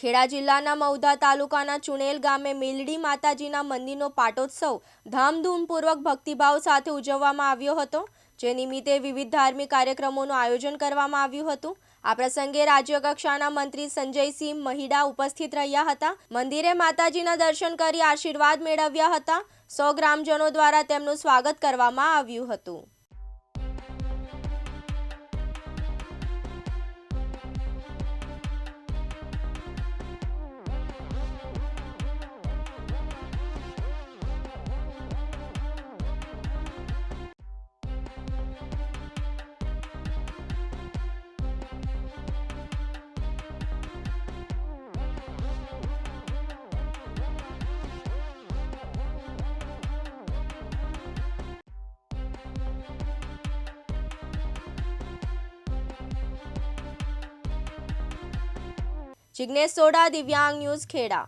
ખેડા જિલ્લાના મૌધા તાલુકાના ચુણેલ ગામે મેલડી માતાજીના મંદિરનો પાટોત્સવ ધામધૂમપૂર્વક ભક્તિભાવ સાથે ઉજવવામાં આવ્યો હતો, જે નિમિત્તે વિવિધ ધાર્મિક કાર્યક્રમોનું આયોજન કરવામાં આવ્યું હતું. આ પ્રસંગે રાજ્ય કક્ષાના મંત્રી સંજયસિંહ મહિડા ઉપસ્થિત રહ્યા હતા. મંદિરે માતાજીના દર્શન કરી આશીર્વાદ મેળવ્યા હતા. સો ગ્રામજનો દ્વારા તેમનું સ્વાગત કરવામાં આવ્યું હતું. જિગ્નેશ સોડા દિવ્યાંગ ન્યૂઝ ખેડા.